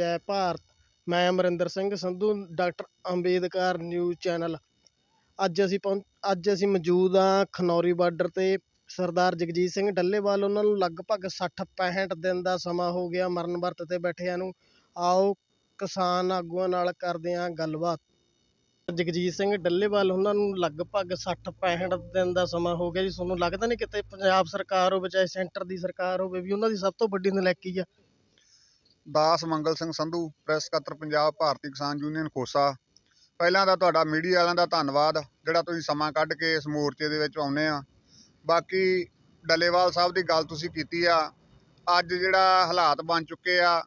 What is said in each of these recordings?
ਜੈ ਭਾਰਤ। ਮੈਂ Amarinder Singh Sandhu, doctor Ambedkar news channel. ਅੱਜ ਅਸੀਂ ਪਹੁੰ, ਅੱਜ ਅਸੀਂ ਮੌਜੂਦ ਹਾਂ ਖਨੌਰੀ ਬਾਰਡਰ 'ਤੇ। ਸਰਦਾਰ ਜਗਜੀਤ ਸਿੰਘ ਡੱਲੇਵਾਲ, ਉਹਨਾਂ ਨੂੰ ਲਗਭਗ 60 65 ਦਿਨ ਦਾ ਸਮਾਂ ਹੋ ਗਿਆ ਮਰਨ ਵਰਤ 'ਤੇ ਬੈਠਿਆਂ ਨੂੰ। ਆਓ ਕਿਸਾਨ ਆਗੂਆਂ ਨਾਲ ਕਰਦੇ ਹਾਂ ਗੱਲਬਾਤ। ਜਗਜੀਤ ਸਿੰਘ ਡੱਲੇਵਾਲ, ਉਹਨਾਂ ਨੂੰ ਲਗਭਗ 60 65 ਦਿਨ ਦਾ ਸਮਾਂ ਹੋ ਗਿਆ ਜੀ। ਤੁਹਾਨੂੰ ਲੱਗਦਾ ਨਹੀਂ ਕਿਤੇ ਪੰਜਾਬ ਸਰਕਾਰ ਹੋਵੇ, ਚਾਹੇ ਸੈਂਟਰ ਦੀ ਸਰਕਾਰ ਹੋਵੇ, ਵੀ ਉਹਨਾਂ ਦੀ ਸਭ ਤੋਂ ਵੱਡੀ ਨਲਾਇਕੀ ਆ। ਦਾਸ ਮੰਗਲ ਸਿੰਘ ਸੰਧੂ, ਪ੍ਰੈਸ ਸਕੱਤਰ ਪੰਜਾਬ, ਭਾਰਤੀ ਕਿਸਾਨ ਯੂਨੀਅਨ ਖੋਸਾ। ਪਹਿਲਾਂ ਤਾਂ ਤੁਹਾਡਾ ਮੀਡੀਆ ਵਾਲਿਆਂ ਦਾ ਧੰਨਵਾਦ, ਜਿਹੜਾ ਤੁਸੀਂ ਸਮਾਂ ਕੱਢ ਕੇ ਇਸ ਮੋਰਚੇ ਦੇ ਵਿੱਚ ਆਉਂਦੇ ਆ। ਬਾਕੀ ਡੱਲੇਵਾਲ ਸਾਹਿਬ ਦੀ ਗੱਲ ਤੁਸੀਂ ਕੀਤੀ ਆ, ਅੱਜ ਜਿਹੜਾ ਹਾਲਾਤ ਬਣ ਚੁੱਕੇ ਆ,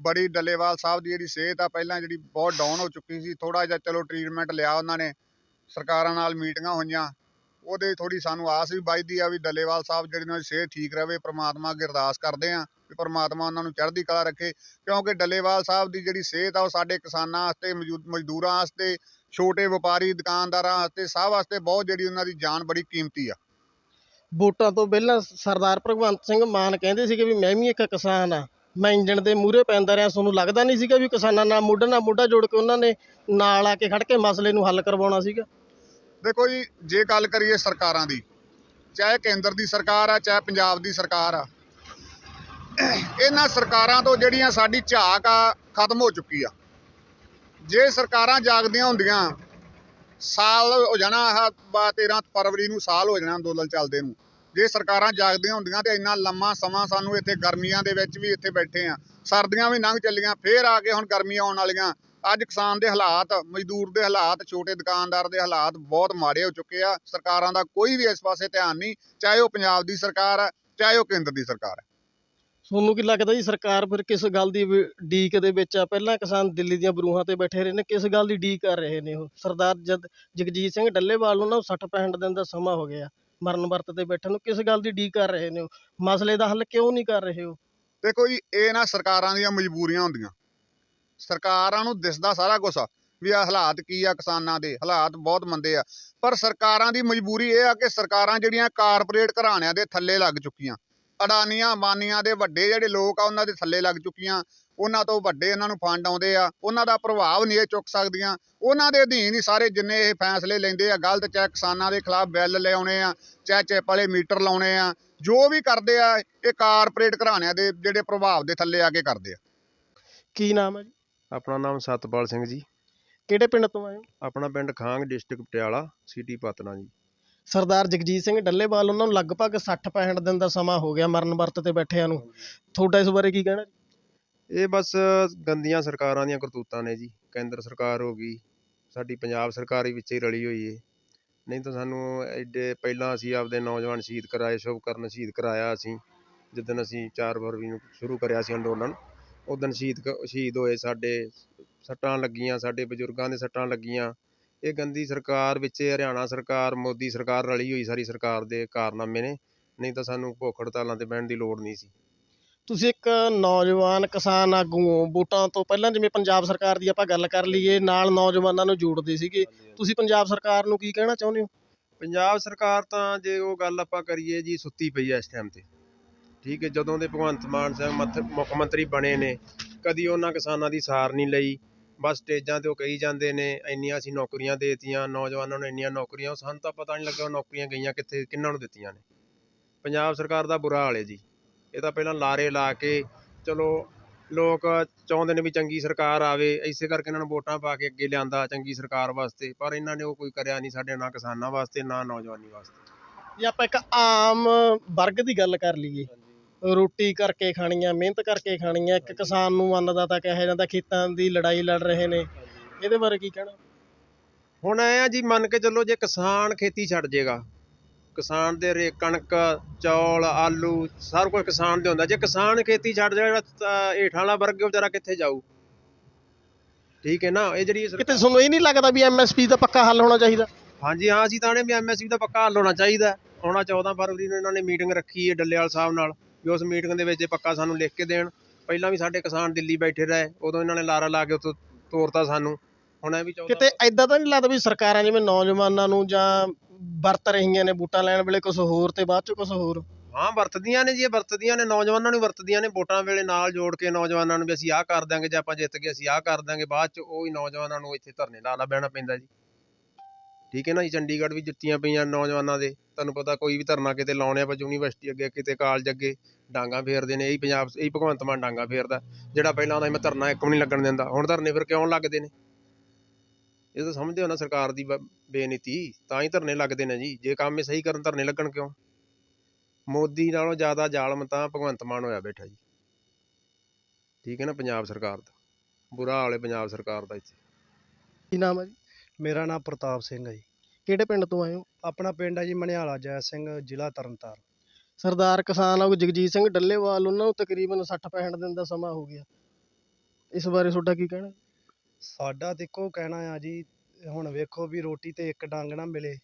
ਬੜੀ ਡੱਲੇਵਾਲ ਸਾਹਿਬ ਦੀ ਜਿਹੜੀ ਸਿਹਤ ਆ, ਪਹਿਲਾਂ ਜਿਹੜੀ ਬਹੁਤ ਡਾਊਨ ਹੋ ਚੁੱਕੀ ਸੀ ਥੋੜਾ ਜਿਹਾ ਚਲੋ ਟ੍ਰੀਟਮੈਂਟ ਲਿਆ ਉਹਨਾਂ ਨੇ, ਸਰਕਾਰਾਂ ਨਾਲ ਮੀਟਿੰਗਾਂ ਹੋਈਆਂ। ਉਹਦੇ ਥੋੜੀ ਸਾਨੂੰ ਆਸ ਵੀ ਵੱਜਦੀ ਆ ਵੀ ਡੱਲੇਵਾਲ ਸਾਹਿਬ ਜਿਹੜੀ ਉਹਨਾਂ ਦੀ ਸਿਹਤ ਠੀਕ ਰਵੇ, ਪ੍ਰਮਾਤਮਾ ਅੱਗੇ ਅਰਦਾਸ ਕਰਦੇ ਆ ਵੀ ਪ੍ਰਮਾਤਮਾ ਉਹਨਾਂ ਨੂੰ ਚੜ੍ਹਦੀ ਕਲਾ ਰੱਖੇ, ਕਿਉਂਕਿ ਡੱਲੇਵਾਲ ਸਾਹਿਬ ਦੀ ਜਿਹੜੀ ਸਿਹਤ ਆ ਉਹ ਸਾਡੇ ਕਿਸਾਨਾਂ ਵਾਸਤੇ ਮਜ਼ਦੂਰਾਂ ਵਾਸਤੇ, ਛੋਟੇ ਵਪਾਰੀ, ਦੁਕਾਨਦਾਰਾਂ ਵਾਸਤੇ, ਸਭ ਵਾਸਤੇ ਬਹੁਤ ਜਿਹੜੀ ਉਹਨਾਂ ਦੀ ਜਾਨ ਬੜੀ ਕੀਮਤੀ ਆ। ਵੋਟਾਂ ਤੋਂ ਪਹਿਲਾਂ ਸਰਦਾਰ ਭਗਵੰਤ ਸਿੰਘ ਮਾਨ ਕਹਿੰਦੇ ਸੀਗੇ ਵੀ ਮੈਂ ਵੀ ਇੱਕ ਕਿਸਾਨ ਆ, ਮੈਂ ਇੰਜਣ ਦੇ ਮੂਹਰੇ ਪੈਂਦਾ ਰਿਹਾ ਤੁਹਾਨੂੰ ਲੱਗਦਾ ਨਹੀਂ ਸੀਗਾ ਵੀ ਕਿਸਾਨਾਂ ਨਾਲ ਮੋਢੇ ਨਾਲ ਮੋਢਾ ਜੋੜ ਕੇ ਉਹਨਾਂ ਨੇ ਨਾਲ ਆ ਕੇ ਖੜ ਕੇ ਮਸਲੇ ਨੂੰ ਹੱਲ ਕਰਵਾਉਣਾ ਸੀਗਾ। ਦੇਖੋ ਜੀ, ਜੇ ਗੱਲ ਕਰੀਏ ਸਰਕਾਰਾਂ ਦੀ, ਚਾਹੇ ਕੇਂਦਰ ਦੀ ਸਰਕਾਰ ਆ, ਚਾਹੇ ਪੰਜਾਬ ਦੀ ਸਰਕਾਰ ਆ, ਇਹਨਾਂ ਸਰਕਾਰਾਂ ਤੋਂ ਜਿਹੜੀਆਂ ਸਾਡੀ ਝਾਕ ਆ, ਖਤਮ ਹੋ ਚੁੱਕੀ ਆ। ਜੇ ਸਰਕਾਰਾਂ ਜਾਗਦੀਆਂ ਹੁੰਦੀਆਂ, ਸਾਲ ਹੋ ਜਾਣਾ ਆਹ ਬਾ 13 ਫਰਵਰੀ ਨੂੰ, ਸਾਲ ਹੋ ਜਾਣਾ ਅੰਦੋਲਨ ਚੱਲਦੇ ਨੂੰ। ਜੇ ਸਰਕਾਰਾਂ ਜਾਗਦੀਆਂ ਹੁੰਦੀਆਂ ਤੇ ਇੰਨਾ ਲੰਮਾ ਸਮਾਂ ਸਾਨੂੰ ਇੱਥੇ ਗਰਮੀਆਂ ਦੇ ਵਿੱਚ ਵੀ ਇੱਥੇ ਬੈਠੇ ਆ, ਸਰਦੀਆਂ ਵੀ ਲੰਘ ਚੱਲੀਆਂ, ਫੇਰ ਆ ਕੇ ਹੁਣ ਗਰਮੀਆਂ ਆਉਣ ਵਾਲੀਆਂ। ਅੱਜ ਕਿਸਾਨ ਦੇ ਹਾਲਾਤ ਮਜ਼ਦੂਰ ਦੇ ਹਾਲਾਤ ਛੋਟੇ ਦੁਕਾਨਦਾਰ ਦੇ ਹਾਲਾਤ ਬਹੁਤ ਮਾੜੇ ਹੋ ਚੁੱਕੇ ਆ। ਸਰਕਾਰਾਂ ਦਾ ਕੋਈ ਵੀ ਇਸ ਪਾਸੇ ਧਿਆਨ ਨਹੀਂ ਚਾਹੇ ਉਹ ਪੰਜਾਬ ਦੀ ਸਰਕਾਰ ਆ ਚਾਹੇ ਉਹ ਕੇਂਦਰ ਦੀ ਸਰਕਾਰ ਹੈ ਤੁਹਾਨੂੰ ਕੀ ਲੱਗਦਾ ਜੀ ਸਰਕਾਰ ਫਿਰ ਕਿਸ ਗੱਲ ਦੀ ਡੀਕ ਦੇ ਵਿੱਚ ਆ? ਪਹਿਲਾਂ ਕਿਸਾਨ ਦਿੱਲੀ ਦੀਆਂ ਬਰੂਹਾਂ ਤੇ ਬੈਠੇ ਰਹੇ ਨੇ ਕਿਸ ਗੱਲ ਦੀ ਡੀਕ ਕਰ ਰਹੇ ਨੇ ਉਹ? ਸਰਦਾਰ ਜਦ ਜਗਜੀਤ ਸਿੰਘ ਡੱਲੇਵਾਲ ਉਹਨਾਂ ਨੂੰ 60 65 ਦਿਨ ਦਾ ਸਮਾਂ ਹੋ ਗਿਆ ਮਰਨ ਵਰਤ ਤੇ ਬੈਠਣ ਨੂੰ ਕਿਸ ਗੱਲ ਦੀ ਡੀਕ ਕਰ ਰਹੇ ਨੇ ਉਹ? ਮਸਲੇ ਦਾ ਹੱਲ ਕਿਉਂ ਨਹੀਂ ਕਰ ਰਹੇ ਉਹ? ਦੇਖੋ ਜੀ ਇਹ ਨਾ ਸਰਕਾਰਾਂ ਦੀਆਂ ਮਜਬੂਰੀਆਂ ਹੁੰਦੀਆਂ। ਸਰਕਾਰਾਂ ਨੂੰ ਦਿਸਦਾ ਸਾਰਾ ਕੁਝ ਵੀ ਆ ਹਾਲਾਤ ਕੀ ਆ ਕਿਸਾਨਾਂ ਦੇ, ਹਾਲਾਤ ਬਹੁਤ ਮੰਦੇ ਆ। ਪਰ ਸਰਕਾਰਾਂ ਦੀ ਮਜਬੂਰੀ ਇਹ ਆ ਕਿ ਸਰਕਾਰਾਂ ਜਿਹੜੀਆਂ ਕਾਰਪੋਰੇਟ ਘਰਾਣਿਆਂ ਦੇ ਥੱਲੇ ਲੱਗ ਚੁੱਕੀਆਂ, ਅਡਾਨੀਆਂ ਮਾਨੀਆਂ ਦੇ ਵੱਡੇ ਜਿਹੜੇ ਲੋਕ ਆ ਉਹਨਾਂ ਦੇ ਥੱਲੇ ਲੱਗ ਚੁੱਕੀਆਂ, ਉਹਨਾਂ ਤੋਂ ਵੱਡੇ ਇਹਨਾਂ ਨੂੰ ਫੰਡ ਆਉਂਦੇ ਆ, ਉਹਨਾਂ ਦਾ ਪ੍ਰਭਾਵ ਨਹੀਂ ਇਹ ਚੁੱਕ ਸਕਦੀਆਂ, ਉਹਨਾਂ ਦੇ ਅਧੀਨ ਹੀ ਸਾਰੇ ਜਿੰਨੇ ਇਹ ਫੈਸਲੇ ਲੈਂਦੇ ਆ, ਗਲਤ ਚਾਹੇ ਕਿਸਾਨਾਂ ਦੇ ਖਿਲਾਫ ਬਿੱਲ ਲਿਆਉਣੇ ਆ ਚਾਹੇ ਚਿੱਪ ਵਾਲੇ ਮੀਟਰ ਲਾਉਣੇ ਆ, ਜੋ ਵੀ ਕਰਦੇ ਆ, ਇਹ ਕਾਰਪੋਰੇਟ ਘਰਾਣਿਆਂ ਦੇ ਜਿਹੜੇ ਪ੍ਰਭਾਵ ਦੇ ਥੱਲੇ ਆ ਕੇ ਕਰਦੇ ਆ। ਕੀ ਨਾਮ ਹੈ ਜੀ? ਆਪਣਾ ਨਾਮ ਸਤਪਾਲ ਸਿੰਘ ਜੀ। ਕਿਹੜੇ ਪਿੰਡ ਤੋਂ ਆਏ ਹੋ? ਆਪਣਾ ਪਿੰਡ ਖਾਂਗ ਡਿਸਟ੍ਰਿਕਟ ਪਟਿਆਲਾ ਸਿਟੀ ਪਤਨਾ ਜੀ। ਸਰਦਾਰ ਜਗਜੀਤ ਸਿੰਘ ਡੱਲੇਵਾਲ ਉਹਨਾਂ ਨੂੰ ਲਗਭਗ 60 65 ਦਿਨ ਦਾ ਸਮਾਂ ਹੋ ਗਿਆ ਮਰਨ ਵਰਤ ਤੇ ਬੈਠਿਆਂ ਨੂੰ। ਤੁਹਾਡਾ ਇਸ ਬਾਰੇ ਕੀ ਕਹਿਣਾ ਇਹ ਬਸ ਗੰਦੀਆਂ ਸਰਕਾਰਾਂ ਦੀਆਂ ਕਰਤੂਤਾਂ ਨੇ ਜੀ। ਕੇਂਦਰ ਸਰਕਾਰ ਹੋ ਗਈ ਸਾਡੀ ਪੰਜਾਬ ਸਰਕਾਰ ਹੀ ਵਿੱਚ ਹੀ ਰਲੀ ਹੋਈ ਏ। ਨਹੀਂ ਤਾਂ ਸਾਨੂੰ ਐਡੇ ਪਹਿਲਾਂ ਅਸੀਂ ਆਪਦੇ ਨੌਜਵਾਨ ਸ਼ਹੀਦ ਕਰਾਏ ਸ਼ੁਭ ਕਰਨ ਸ਼ਹੀਦ ਕਰਾਇਆ ਅਸੀਂ। ਜਿੱਦਣ ਅਸੀਂ 4 ਫਰਵਰੀ ਨੂੰ ਸ਼ੁਰੂ ਕਰਿਆ ਸੀ ਅੰਦੋਲਨ। ਉਦੋਂ ਸ਼ਹੀਦ ਕ- ਸ਼ਹੀਦ ਹੋਏ ਸਾਡੇ ਸੱਟਾਂ ਲੱਗੀਆਂ ਸਾਡੇ ਬਜ਼ੁਰਗਾਂ ਦੇ ਸੱਟਾਂ ਲੱਗੀਆਂ। ਇਹ ਗੰਦੀ ਸਰਕਾਰ ਵਿੱਚ ਹਰਿਆਣਾ ਸਰਕਾਰ ਮੋਦੀ ਸਰਕਾਰ ਰਲੀ ਹੋਈ ਸਾਰੀ ਸਰਕਾਰ ਦੇ ਕਾਰਨਾਮੇ ਨੇ। ਨਹੀਂ ਤਾਂ ਸਾਨੂੰ ਭੁੱਖ ਹੜਤਾਲਾਂ ਤੇ ਬਹਿਣ ਦੀ ਲੋੜ ਨਹੀਂ ਸੀ। ਤੁਸੀਂ ਇੱਕ ਨੌਜਵਾਨ ਕਿਸਾਨ ਆਗੂ ਹੋ ਵੋਟਾਂ ਤੋਂ ਪਹਿਲਾਂ ਜਿਵੇਂ ਪੰਜਾਬ ਸਰਕਾਰ ਦੀ ਆਪਾਂ ਗੱਲ ਕਰ ਲਈਏ ਨਾਲ ਨੌਜਵਾਨਾਂ ਨੂੰ ਜੋੜਦੇ ਸੀਗੇ। ਤੁਸੀਂ ਪੰਜਾਬ ਸਰਕਾਰ ਨੂੰ ਕੀ ਕਹਿਣਾ ਚਾਹੁੰਦੇ ਹੋ? ਪੰਜਾਬ ਸਰਕਾਰ ਤਾਂ ਜੇ ਉਹ ਗੱਲ ਆਪਾਂ ਕਰੀਏ ਜੀ ਸੁੱਤੀ ਪਈ ਐ ਇਸ ਟਾਈਮ ਤੇ। ਠੀਕ ਹੈ, ਜਦੋਂ ਦੇ ਭਗਵੰਤ ਮਾਨ ਸਾਹਿਬ ਮੱਥ- ਮੁੱਖ ਮੰਤਰੀ ਬਣੇ ਨੇ, ਕਦੀ ਉਹਨਾਂ ਕਿਸਾਨਾਂ ਦੀ ਸਾਰ ਨਹੀਂ ਲਈ। ਬਸ ਸਟੇਜਾਂ ਤੇ ਉਹ ਕਹੀ ਜਾਂਦੇ ਨੇ, ਇੰਨੀਆਂ ਅਸੀਂ ਨੌਕਰੀਆਂ ਦੇਤੀਆਂ, ਨੌਜਵਾਨਾਂ ਨੂੰ ਇੰਨੀਆਂ ਨੌਕਰੀਆਂ ਸਾਨੂੰ ਤਾਂ ਪਤਾ ਨਹੀਂ ਲੱਗਾ ਉਹ ਨੌਕਰੀਆਂ ਗਈਆਂ ਕਿੱਥੇ, ਕਿਹਨਾਂ ਨੂੰ ਦਿੱਤੀਆਂ ਨੇ। ਪੰਜਾਬ ਸਰਕਾਰ ਦਾ ਬੁਰਾ ਹਾਲ ਹੈ ਜੀ। ਇਹ ਤਾਂ ਪਹਿਲਾਂ ਲਾਰੇ ਲਾ ਕੇ, ਚਲੋ ਲੋਕ ਚਾਹੁੰਦੇ ਨੇ ਵੀ ਚੰਗੀ ਸਰਕਾਰ ਆਵੇ, ਇਸੇ ਕਰਕੇ ਇਹਨਾਂ ਨੂੰ ਵੋਟਾਂ ਪਾ ਕੇ ਅੱਗੇ ਲਿਆਂਦਾ ਚੰਗੀ ਸਰਕਾਰ ਵਾਸਤੇ, ਪਰ ਇਹਨਾਂ ਨੇ ਉਹ ਕੋਈ ਕਰਿਆ ਨਹੀਂ ਸਾਡੇ ਨਾ ਕਿਸਾਨਾਂ ਵਾਸਤੇ, ਨਾ ਨੌਜਵਾਨੀ ਵਾਸਤੇ। ਜੇ ਆਪਾਂ ਇੱਕ ਆਮ ਵਰਗ ਦੀ ਗੱਲ ਕਰ ਲਈਏ ਰੋਟੀ ਕਰਕੇ ਖਾਣੀ ਆ ਮਿਹਨਤ ਕਰਕੇ ਖਾਣੀ ਆ ਇੱਕ ਕਿਸਾਨ ਨੂੰ ਅੰਨਦਾਤਾ ਕਿਹਾ ਜਾਂਦਾ ਖੇਤਾਂ ਦੀ ਲੜਾਈ ਲੜ ਰਹੇ ਨੇ। ਇਹਦੇ ਬਾਰੇ ਕੀ ਕਹਿਣਾ? ਹੁਣ ਐ ਆ ਜੀ ਮੰਨ ਕੇ ਚੱਲੋ ਜੇ ਕਿਸਾਨ ਖੇਤੀ ਛੱਡ ਜੇਗਾ ਕਿਸਾਨ ਦੇ ਰੇ ਕਣਕ ਚੌਲ ਆਲੂ ਸਾਰਾ ਕੁਝ ਕਿਸਾਨ ਦੇ ਹੁੰਦਾ। ਜੇ ਕਿਸਾਨ ਖੇਤੀ ਛੱਡ ਜਾਏਗਾ ਤਾਂ ਹੇਠਾਂ ਵਾਲਾ ਵਰਗ ਵਿਚਾਰਾ ਕਿੱਥੇ ਜਾਊ? ਠੀਕ ਹੈ ਨਾ? ਇਹ ਜਿਹੜੀ ਕਿਤੇ ਤੁਹਾਨੂੰ ਇਹ ਨਹੀਂ ਲੱਗਦਾ ਵੀ ਐਮਐਸਪੀ ਦਾ ਪੱਕਾ ਹੱਲ ਹੋਣਾ ਚਾਹੀਦਾ? ਹਾਂਜੀ ਹਾਂ ਅਸੀਂ ਤਾਂ ਨੇ ਵੀ ਐਮਐਸਪੀ ਦਾ ਪੱਕਾ ਹੱਲ ਹੋਣਾ ਚਾਹੀਦਾ। ਆਉਣਾ 14 ਫਰਵਰੀ ਨੂੰ ਇਹਨਾਂ ਨੇ ਮੀਟਿੰਗ ਰੱਖੀ ਹੈ ਡੱਲੇਵਾਲ ਸਾਹਿਬ ਨਾਲ। ਵੀ ਉਸ ਮੀਟਿੰਗ ਦੇ ਵਿੱਚ ਇਹ ਪੱਕਾ ਸਾਨੂੰ ਲਿਖ ਕੇ ਦੇਣ ਪਹਿਲਾਂ ਵੀ ਸਾਡੇ ਕਿਸਾਨ ਦਿੱਲੀ ਬੈਠੇ ਰਹੇ ਉਦੋਂ ਇਹਨਾਂ ਨੇ ਲਾਰਾ ਲਾ ਕੇ ਉੱਥੋਂ ਤੋਰਤਾ ਸਾਨੂੰ। ਹੁਣ ਇਹ ਵੀ 14 ਕਿਤੇ ਐਦਾਂ ਤਾਂ ਨਹੀਂ ਲੱਗਦਾ ਵੀ ਸਰਕਾਰਾਂ ਜਿਵੇਂ ਨੌਜਵਾਨਾਂ ਨੂੰ ਜਾਂ ਵਰਤ ਰਹੀਆਂ ਨੇ ਵੋਟਾਂ ਲੈਣ ਵੇਲੇ ਕੁਝ ਹੋਰ ਤੇ ਬਾਅਦ ਚ ਕੁਝ ਹੋਰ? ਹਾਂ ਵਰਤਦੀਆਂ ਨੇ ਜੀ ਇਹ ਵਰਤਦੀਆਂ ਨੇ ਨੌਜਵਾਨਾਂ ਨੂੰ ਵਰਤਦੀਆਂ ਨੇ ਵੋਟਾਂ ਵੇਲੇ ਨਾਲ ਜੋੜ ਕੇ ਨੌਜਵਾਨਾਂ ਨੂੰ ਵੀ ਅਸੀਂ ਆਹ ਕਰ ਦਾਂਗੇ ਜੇ ਆਪਾਂ ਜਿੱਤ ਗਏ ਅਸੀਂ ਆਹ ਕਰ ਦਾਂਗੇ ਬਾਅਦ ਚ ਉਹ ਹੀ ਨੌਜਵਾਨਾਂ ਨੂੰ ਇੱਥੇ ਧਰਨੇ ਲਾ ਲਾ ਬਹਿਣਾ ਪੈਂਦਾ ਜੀ। ਠੀਕ ਹੈ ਨਾ ਜੀ, ਚੰਡੀਗੜ੍ਹ ਵੀ ਜੁੱਤੀਆਂ ਪਈਆਂ ਨੌਜਵਾਨਾਂ ਦੇ। ਤੁਹਾਨੂੰ ਪਤਾ ਕੋਈ ਵੀ ਧਰਨਾ ਕਿਤੇ ਲਾਉਣੇ ਆਪਾਂ ਯੂਨੀਵਰਸਿਟੀ ਅੱਗੇ, ਕਿਤੇ ਕਾਲਜ ਅੱਗੇ ਡਾਂਗਾ ਫੇਰਦੇ ਨੇ, ਇਹੀ ਪੰਜਾਬ, ਇਹੀ ਭਗਵੰਤ ਮਾਨ ਡਾਂਗਾ ਫੇਰਦਾ। ਜਿਹੜਾ ਪਹਿਲਾਂ ਆਉਂਦਾ ਸੀ, ਮੈਂ ਧਰਨਾ ਇੱਕ ਵੀ ਨਹੀਂ ਲੱਗਣ ਦਿੰਦਾ, ਹੁਣ ਧਰਨੇ ਫਿਰ ਕਿਉਂ ਲੱਗਦੇ ਨੇ? ਇਹ ਤਾਂ ਸਮਝਦੇ ਹੋ ਨਾ ਸਰਕਾਰ ਦੀ ਬ- ਬੇਨੀਤੀ, ਤਾਂ ਹੀ ਧਰਨੇ ਲੱਗਦੇ ਨੇ ਜੀ। ਜੇ ਕੰਮ ਇਹ ਸਹੀ ਕਰਨ, ਧਰਨੇ ਲੱਗਣ ਕਿਉਂ? ਮੋਦੀ ਨਾਲੋਂ ਜ਼ਿਆਦਾ ਜ਼ਾਲਮ ਤਾਂ ਭਗਵੰਤ ਮਾਨ ਹੋਇਆ ਬੈਠਾ ਜੀ। ਠੀਕ ਹੈ ਨਾ, ਪੰਜਾਬ ਸਰਕਾਰ ਦਾ। ਬੁਰਾ ਹਾਲ ਹੈ ਪੰਜਾਬ ਸਰਕਾਰ ਦਾ ਇੱਥੇ। ਕੀ ਨਾਮ ਹੈ ਜੀ? ਮੇਰਾ ਨਾਮ ਪ੍ਰਤਾਪ ਸਿੰਘ ਹੈ ਜੀ। ਕਿਹੜੇ ਪਿੰਡ ਤੋਂ ਆਏ ਹੋ? ਆਪਣਾ ਪਿੰਡ ਹੈ ਜੀ ਮਣਿਆਲਾ ਜੈ ਸਿੰਘ ਜ਼ਿਲ੍ਹਾ ਤਰਨਤਾਰਨ। ਸਰਦਾਰ ਕਿਸਾਨ ਆਗੂ ਜਗਜੀਤ ਸਿੰਘ ਡੱਲੇਵਾਲ ਉਹਨਾਂ ਨੂੰ ਤਕਰੀਬਨ 60 65 ਦਿਨ ਦਾ ਸਮਾਂ ਹੋ ਗਿਆ। ਇਸ ਬਾਰੇ ਤੁਹਾਡਾ ਕੀ ਕਹਿਣਾ ਸਾਡਾ ਇੱਕੋ ਕਹਿਣਾ ਆ ਜੀ ਹੁਣ ਵੇਖੋ ਵੀ ਰੋਟੀ ਤੇ ਇੱਕ ਡੰਗ ਨਾ ਮਿਲੇ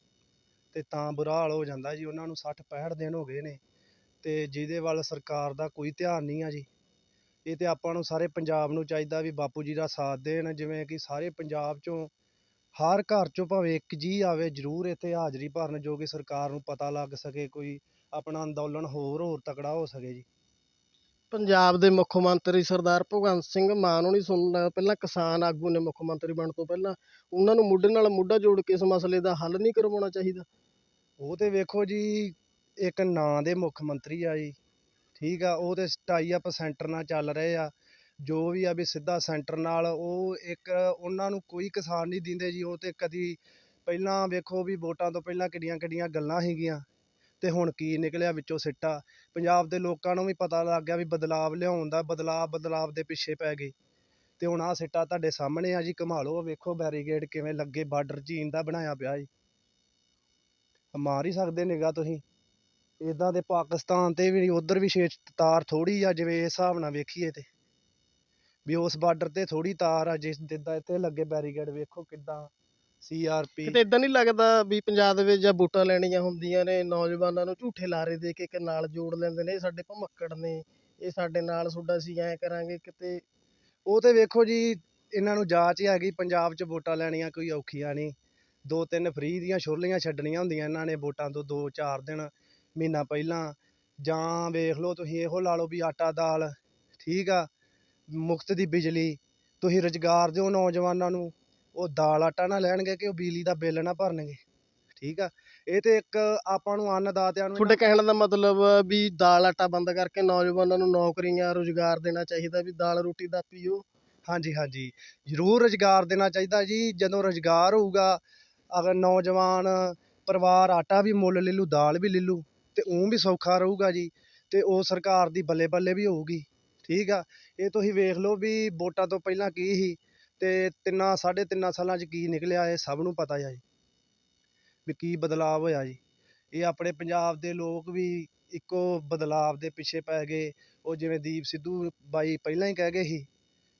ਤੇ ਤਾਂ ਬੁਰਾ ਹਾਲ ਹੋ ਜਾਂਦਾ ਜੀ। ਉਹਨਾਂ ਨੂੰ 60 65 ਦਿਨ ਹੋ ਗਏ ਨੇ ਤੇ ਜਿਹਦੇ ਵੱਲ ਸਰਕਾਰ ਦਾ ਕੋਈ ਧਿਆਨ ਨਹੀਂ ਆ ਜੀ। ਇਹ ਤੇ ਆਪਾਂ ਨੂੰ ਸਾਰੇ ਪੰਜਾਬ ਨੂੰ ਚਾਹੀਦਾ ਵੀ ਬਾਪੂ ਜੀ ਦਾ ਸਾਥ ਦੇਣ ਜਿਵੇਂ ਕਿ ਸਾਰੇ ਪੰਜਾਬ ਚੋਂ ਹਰ ਘਰ ਚੋਂ ਭਾਵੇਂ ਇੱਕ ਜੀ ਆਵੇ ਜ਼ਰੂਰ ਇੱਥੇ ਹਾਜ਼ਰੀ ਭਰਨ ਜੋ ਕਿ ਸਰਕਾਰ ਨੂੰ ਪਤਾ ਲੱਗ ਸਕੇ ਕੋਈ ਆਪਣਾ ਅੰਦੋਲਨ ਹੋਰ ਹੋਰ ਤਕੜਾ ਹੋ ਸਕੇ ਜੀ। ਪੰਜਾਬ ਦੇ ਮੁੱਖ ਮੰਤਰੀ ਸਰਦਾਰ ਭਗਵੰਤ ਸਿੰਘ ਮਾਨ ਹੋਣੀ ਸੁਣਨਾ ਪਹਿਲਾਂ ਕਿਸਾਨ ਆਗੂ ਨੇ ਮੁੱਖ ਮੰਤਰੀ ਬਣਨ ਤੋਂ ਪਹਿਲਾਂ ਉਹਨਾਂ ਨੂੰ ਮੁੱਢੇ ਨਾਲ ਮੁੱਢਾ ਜੋੜ ਕੇ ਇਸ ਮਸਲੇ ਦਾ ਹੱਲ ਨਹੀਂ ਕਰਵਾਉਣਾ ਚਾਹੀਦਾ। ਉਹ ਤੇ ਵੇਖੋ ਜੀ ਇੱਕ ਨਾਂ ਦੇ ਮੁੱਖ ਮੰਤਰੀ ਆ ਜੀ। ਠੀਕ ਆ ਉਹ ਤੇ ਟਾਈ ਅਪ ਸੈਂਟਰ ਨਾਲ ਚੱਲ ਰਹੇ ਆ। ਜੋ ਵੀ ਆ ਵੀ ਸਿੱਧਾ ਸੈਂਟਰ ਨਾਲ ਉਹ ਇੱਕ ਉਹਨਾਂ ਨੂੰ ਕੋਈ ਕਿਸਾਨ ਨਹੀਂ ਦਿੰਦੇ ਜੀ, ਉਹ ਤਾਂ ਕਦੀ ਪਹਿਲਾਂ ਵੇਖੋ ਵੀ ਵੋਟਾਂ ਤੋਂ ਪਹਿਲਾਂ ਕਿੱਡੀਆਂ ਕਿੱਡੀਆਂ ਗੱਲਾਂ ਸੀਗੀਆਂ ਅਤੇ ਹੁਣ ਕੀ ਨਿਕਲਿਆ ਵਿੱਚੋਂ ਸਿੱਟਾ। ਪੰਜਾਬ ਦੇ ਲੋਕਾਂ ਨੂੰ ਵੀ ਪਤਾ ਲੱਗ ਗਿਆ ਵੀ ਬਦਲਾਵ ਲਿਆਉਣ ਦਾ, ਬਦਲਾਵ ਬਦਲਾਵ ਦੇ ਪਿੱਛੇ ਪੈ ਗਏ। ਅਤੇ ਹੁਣ ਆਹ ਸਿੱਟਾ ਤੁਹਾਡੇ ਸਾਹਮਣੇ ਆ ਜੀ, ਘੁਮਾ ਵੇਖੋ ਬੈਰੀਗੇਡ ਕਿਵੇਂ ਲੱਗੇ, ਬਾਰਡਰ ਚੀਨ ਦਾ ਬਣਾਇਆ ਪਿਆ ਜੀ। ਮਾਰ ਹੀ ਸਕਦੇ ਨਿਗਾਹ ਤੁਸੀਂ। ਇਦਾਂ ਦੇ ਪਾਕਿਸਤਾਨ ਤੇ ਵੀ ਉਧਰ ਵੀ ਛੇ ਤਾਰ ਥੋੜੀ ਆ, ਜਿਵੇਂ ਇਸ ਹਿਸਾਬ ਨਾਲ ਵੇਖੀਏ ਤੇ। ਵੀ ਉਸ ਬਾਰਡਰ ਤੇ ਥੋੜੀ ਤਾਰ ਆ ਜਿਸ ਜਿੱਦਾਂ ਇੱਥੇ ਲੱਗੇ ਬੈਰੀਕੇਡ ਵੇਖੋ ਕਿੱਦਾਂ ਸੀਆਰਪੀ ਕਿਤੇ ਇਦਾਂ ਨਹੀਂ ਲੱਗਦਾ ਵੀ ਪੰਜਾਬ ਦੇ ਵਿੱਚ ਜਾਂ ਵੋਟਾਂ ਲੈਣੀਆਂ ਹੁੰਦੀਆਂ ਨੇ ਨੌਜਵਾਨਾਂ ਨੂੰ ਝੂਠੇ ਲਾਰੇ ਦੇ ਕੇ ਇੱਕ ਨਾਲ ਜੋੜ ਲੈਂਦੇ ਨੇ ਇਹ ਸਾਡੇ ਭਮੱਕੜ ਨੇ ਇਹ ਸਾਡੇ ਨਾਲ ਤੁਹਾਡਾ ਅਸੀਂ ਐਂ ਕਰਾਂਗੇ ਕਿਤੇ। ਉਹ ਤੇ ਵੇਖੋ ਜੀ ਇਹਨਾਂ ਨੂੰ ਜਾਂਚ ਹੈਗੀ ਪੰਜਾਬ 'ਚ ਵੋਟਾਂ ਲੈਣੀਆਂ ਕੋਈ ਔਖੀਆਂ ਨਹੀਂ। ਦੋ ਤਿੰਨ ਫ੍ਰੀ ਦੀਆਂ ਛੁਰਲੀਆਂ ਛੱਡਣੀਆਂ ਹੁੰਦੀਆਂ ਇਹਨਾਂ ਨੇ ਵੋਟਾਂ ਤੋਂ ਦੋ ਚਾਰ ਦਿਨ ਮਹੀਨਾ ਪਹਿਲਾਂ। ਜਾਂ ਵੇਖ ਲਓ ਤੁਸੀਂ ਇਹੋ ਲਾ ਲਓ ਵੀ ਆਟਾ ਦਾਲ ਠੀਕ ਆ। ਮੁਫਤ ਦੀ ਬਿਜਲੀ ਤੁਸੀਂ ਰੁਜ਼ਗਾਰ ਦਿਓ ਨੌਜਵਾਨਾਂ ਨੂੰ ਉਹ ਦਾਲ ਆਟਾ ਨਾ ਲੈਣਗੇ ਕਿ ਉਹ ਬਿਜਲੀ ਦਾ ਬਿੱਲ ਨਾ ਭਰਨਗੇ। ਠੀਕ ਆ? ਇਹ ਤੇ ਇੱਕ ਆਪਾਂ ਨੂੰ ਅੰਨਦਾਤਿਆਂ ਨੂੰ ਤੁਹਾਡੇ ਕਹਿਣ ਦਾ ਮਤਲਬ ਵੀ ਦਾਲ ਆਟਾ ਬੰਦ ਕਰਕੇ ਨੌਜਵਾਨਾਂ ਨੂੰ ਨੌਕਰੀਆਂ ਰੁਜ਼ਗਾਰ ਦੇਣਾ ਚਾਹੀਦਾ ਵੀ ਦਾਲ ਰੋਟੀ ਦਾ ਪੀਓ। ਹਾਂਜੀ ਹਾਂਜੀ। ਜ਼ਰੂਰ ਰੁਜ਼ਗਾਰ ਦੇਣਾ ਚਾਹੀਦਾ ਜੀ ਜਦੋਂ ਰੁਜ਼ਗਾਰ ਹੋਊਗਾ ਅਗਰ ਨੌਜਵਾਨ ਪਰਿਵਾਰ ਆਟਾ ਵੀ ਮੁੱਲ ਲੈ ਲੂ ਦਾਲ ਵੀ ਲੈ ਲੂ ਤੇ ਉਹ ਵੀ ਸੌਖਾ ਰਹੂਗਾ ਜੀ ਤੇ ਉਹ ਸਰਕਾਰ ਦੀ ਬੱਲੇ ਬੱਲੇ ਵੀ ਹੋਊਗੀ। ਠੀਕ ਆ, ਇਹ ਤੁਸੀਂ ਵੇਖ ਲਓ ਵੀ ਵੋਟਾਂ ਤੋਂ ਪਹਿਲਾਂ ਕੀ ਸੀ ਤੇ ਤਿੰਨਾਂ, ਸਾਢੇ ਤਿੰਨਾਂ ਸਾਲਾਂ 'ਚ ਕੀ ਨਿਕਲਿਆ ਇਹ ਸਭ ਨੂੰ ਪਤਾ ਆ ਜੀ, ਵੀ ਕੀ ਬਦਲਾਅ ਹੋਇਆ ਜੀ। ਇਹ ਆਪਣੇ ਪੰਜਾਬ ਦੇ ਲੋਕ ਵੀ ਇੱਕੋ ਬਦਲਾਅ ਦੇ ਪਿੱਛੇ ਪੈ ਗਏ, ਉਹ ਜਿਵੇਂ ਦੀਪ ਸਿੱਧੂ ਬਾਈ ਪਹਿਲਾਂ ਹੀ ਕਹਿ ਗਏ ਸੀ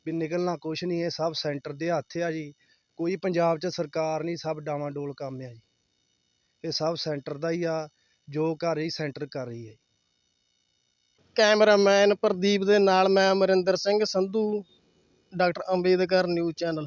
ਵੀ ਨਿਕਲਣਾ ਕੁਛ ਨਹੀਂ, ਇਹ ਸਭ ਸੈਂਟਰ ਦੇ ਹੱਥ ਆ ਜੀ, ਕੋਈ ਪੰਜਾਬ 'ਚ ਸਰਕਾਰ ਨਹੀਂ, ਸਭ ਡਾਵਾਂ ਡੋਲ ਕੰਮ ਆ ਜੀ। ਇਹ ਸਭ ਸੈਂਟਰ ਦਾ ਹੀ ਆ, ਜੋ ਕਰ ਰਹੀ ਸੈਂਟਰ ਕਰ ਰਹੀ ਹੈ ਕੈਮਰਾਮੈਨ ਪ੍ਰਦੀਪ ਦੇ ਨਾਲ ਮੈਂ Amarinder Singh Sandhu doctor Ambedkar news channel.